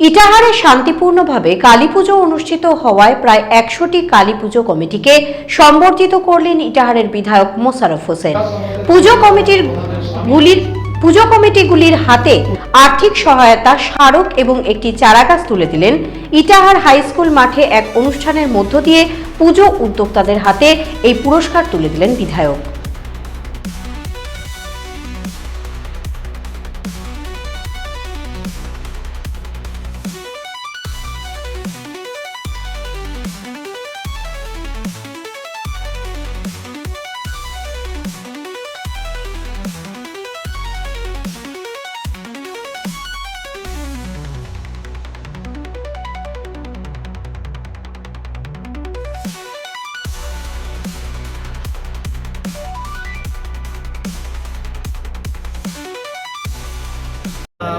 ইটাহারে শান্তিপূর্ণভাবে কালী পুজো অনুষ্ঠিত হওয়ায় প্রায় একশোটি কালী পুজো কমিটিকে সম্বর্ধিত করলেন ইটাহারের বিধায়ক মোশারফ হোসেন। পুজো কমিটির গুলির পুজো কমিটিগুলির হাতে আর্থিক সহায়তা, স্মারক এবং একটি চারাগাছ তুলে দিলেন ইটাহার হাই স্কুল মাঠে এক অনুষ্ঠানের মধ্য দিয়ে পুজো উদ্যোক্তাদের হাতে এই পুরস্কার তুলে দিলেন বিধায়ক।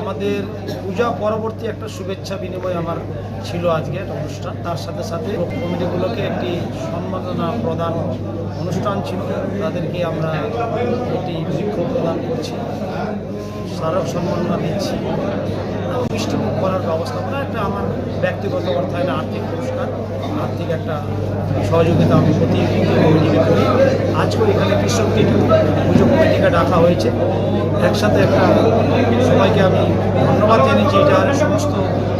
আমাদের পূজা পরবর্তী একটা শুভেচ্ছা বিনিময় আমার ছিল আজকে একটা অনুষ্ঠান। তার সাথে সাথে কমিটিগুলোকে একটি সম্মাননা প্রদান অনুষ্ঠান ছিল। তাদেরকে আমরা একটি বৃক্ষ প্রদান করছি, স্মারক সম্মাননা দিচ্ছি মিষ্টিমুখ করার ব্যবস্থাপনা একটা আমার ব্যক্তিগত অর্থায়নে আর্থিক পুরস্কার, আর্থিক একটা সহযোগিতা আমি প্রতি করি। আজকেও এখানে কৃষকটি পুজো কমিটিকে ডাকা হয়েছে। একসাথে একটা সবাইকে আমি ধন্যবাদ জানিয়েছি। এটা সমস্ত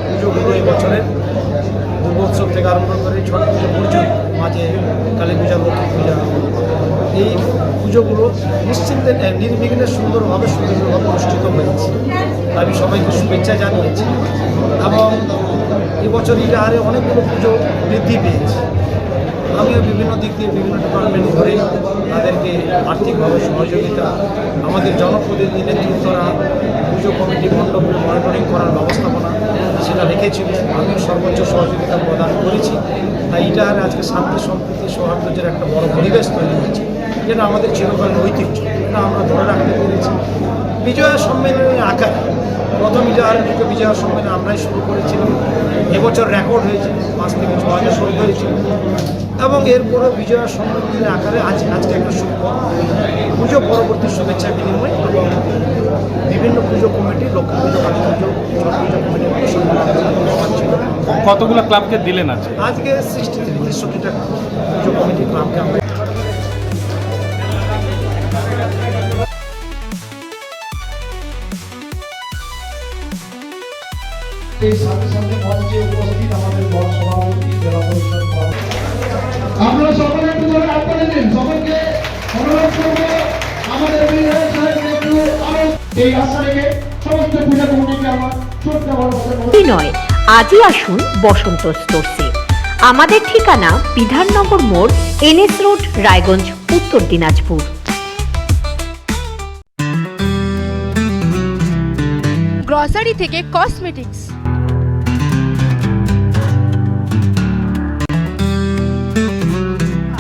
পুজোগুলো এই বছরের দুর্গোৎসব থেকে আরম্ভ করে ছট পুজো পর্যন্ত মাঝে কালী পূজা, লক্ষ্মী পূজা, এই পুজোগুলো নিশ্চিন্তে নির্বিঘ্নে সুন্দরভাবে সুন্দরভাবে অনুষ্ঠিত হয়েছে। আমি সবাইকে শুভেচ্ছা জানিয়েছি এবং এবছর এটা ইটাহারে অনেকগুলো পুজো বৃদ্ধি পেয়েছে। আমিও বিভিন্ন দিক দিয়ে বিভিন্ন ডিপার্টমেন্ট ধরে তাদেরকে আর্থিকভাবে সহযোগিতা, আমাদের জনপ্রতিনিধি নেতৃত্বরা পুজো কমিটি মণ্ডপগুলো মনিটরিং করার ব্যবস্থাপনা সেটা রেখেছিল। আমিও সর্বোচ্চ সহযোগিতা প্রদান করেছি। তাই এটার আজকে শান্তি সম্প্রীতি সৌহার্দ্যের একটা বড় পরিবেশ তৈরি হয়েছে যেটা আমাদের চিরকালীন ঐতিহ্য। এটা আমরা ধরে রাখতে পেরেছি। বিজয়া সম্মেলনের আকারে। প্রথম ইজাহারের দিকে বিজয়া সম্মেলন আমরাই শুরু করেছিলাম। এবছর রেকর্ড হয়েছে পাঁচ থেকে ছ হাজার শুরু হয়েছিল এবং এরপরে বিজয়া সম্মেলনের আকারে আজ আজকে একটা শুভ পুজো পরবর্তী শুভেচ্ছা বিনিময় এবং বিভিন্ন পুজো কমিটি লক্ষ্মী পুজো কালী পুজো ছট পুজো কমিটি কতগুলো ক্লাবকে দিলেন আছে আজকে সিক্সটি থ্রি তেষট্টিটা পুজো কমিটি ক্লাবকে আমরা এই সাথে সাথে মঞ্চে উপস্থিত আমাদের বড় সভাপতি জেলা পরিষদ সভাপতি। সকলে একটু ধরে আপনারা দিন। সকলকে অনুরোধ করব আমাদের বিধায়ক সাহেবকে একটু আরও এই আশা রেখে সমস্ত পূজা কমিটিকে আমার ছোট্ট বড় নয় আজই আসুন বসন্ত স্টোরসে আমাদের ঠিকানা বিধাননগর মোড় এনএস রোড রায়গঞ্জ উত্তর দিনাজপুর। গ্রসারি থেকে কসমেটিক্স।